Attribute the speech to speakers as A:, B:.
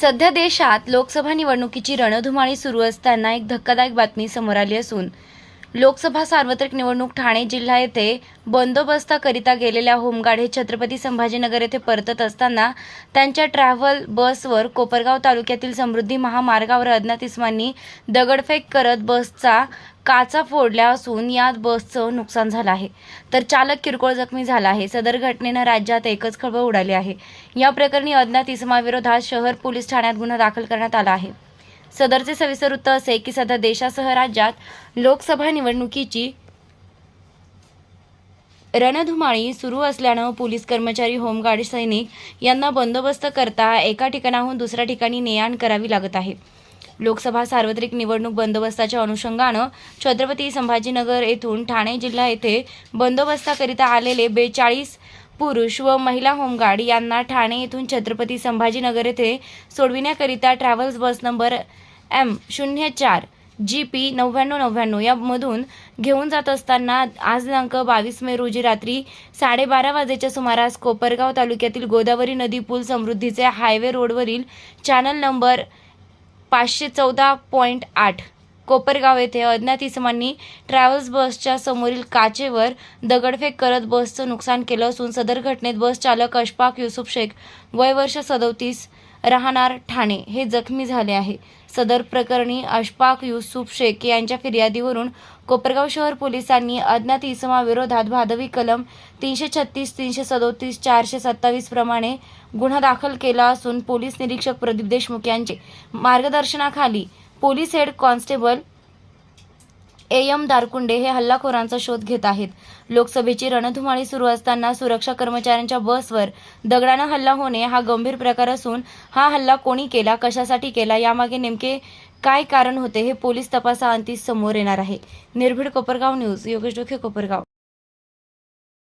A: सध्या देशात लोकसभा निवडणुकीची रणधुमाळी सुरू असताना एक धक्कादायक बातमी समोर आली असून लोकसभा सार्वत्रिक निवडणूक ठाणे जिल्हा येथे बंदोबस्ताकरिता गेलेल्या होमगार्ड हे छत्रपती संभाजीनगर येथे परतत असताना त्यांच्या ट्रॅव्हल बसवर कोपरगाव तालुक्यातील समृद्धी महामार्गावर अज्ञात इस्मांनी दगडफेक करत बसचा काचा फोडल्या असून यात बसचं नुकसान झालं आहे. तर चालक किरकोळ जखमी झाला आहे. सदर घटनेनं राज्यात एकच खळबळ उडाली आहे. या प्रकरणी अज्ञात इसमाविरोधात शहर पोलीस ठाण्यात गुन्हा दाखल करण्यात आला आहे. सदरचे सविस्तर वृत्त असे की सध्या देशासह राज्यात लोकसभा निवडणुकीची रणधुमाळी सुरू असल्यानं पोलीस कर्मचारी होमगार्ड सैनिक यांना बंदोबस्त करता एका ठिकाणाहून दुसऱ्या ठिकाणी ने आण करावी लागत आहे. लोकसभा सार्वत्रिक निवडणूक बंदोबस्ताच्या अनुषंगानं छत्रपती संभाजीनगर येथून ठाणे जिल्हा येथे बंदोबस्ताकरिता आलेले बेचाळीस पुरुष व महिला होमगार्ड यांना ठाणे येथून छत्रपती संभाजीनगर येथे सोडविण्याकरिता ट्रॅव्हल्स बस नंबर एम शून्य चार जी पी नव्याण्णव नव्याण्णव यामधून घेऊन जात असताना आज दिनांक बावीस मे रोजी रात्री साडेबारा वाजेच्या सुमारास कोपरगाव तालुक्यातील गोदावरी नदी पूल समृद्धीचे हायवे रोडवरील चॅनल नंबर पाचशे चौदा पॉईंट आठ कोपरगाव येथे अज्ञात इसमांनी ट्रॅव्हल्स बसच्या समोरील काचेवर दगडफेक करत बसचं नुकसान केलं असून सदर घटनेत बस चालक अशफाक युसुफ शेख वय वर्ष सदोतीस राहणार ठाणे. हे जखमी झाले आहे. सदर प्रकरणी अशफाक युसुफ शेख यांच्या फिर्यादीवरून कोपरगाव शहर पोलिसांनी अज्ञात इसमाविरोधात भादवी कलम तीनशे छत्तीस तीनशे सदोतीस चारशे सत्तावीस प्रमाणे गुन्हा दाखल केला असून पोलीस निरीक्षक प्रदीप देशमुख यांचे मार्गदर्शनाखाली police head constable A M Darkunde हे हल्लाखोरांचा शोध घेत आहेत. लोकसभेची रणधुमाळी सुरू असताना सुरक्षा कर्मचाऱ्यांच्या बसवर दगडानं हल्ला होणे हा गंभीर प्रकार असून हा हल्ला कोणी केला कशासाठी केला यामागे नेमके काय कारण होते हे पोलीस तपासाअंती समोर येणार आहे. निर्भीड कोपरगाव न्यूज योगेश डोखे कोपरगाव.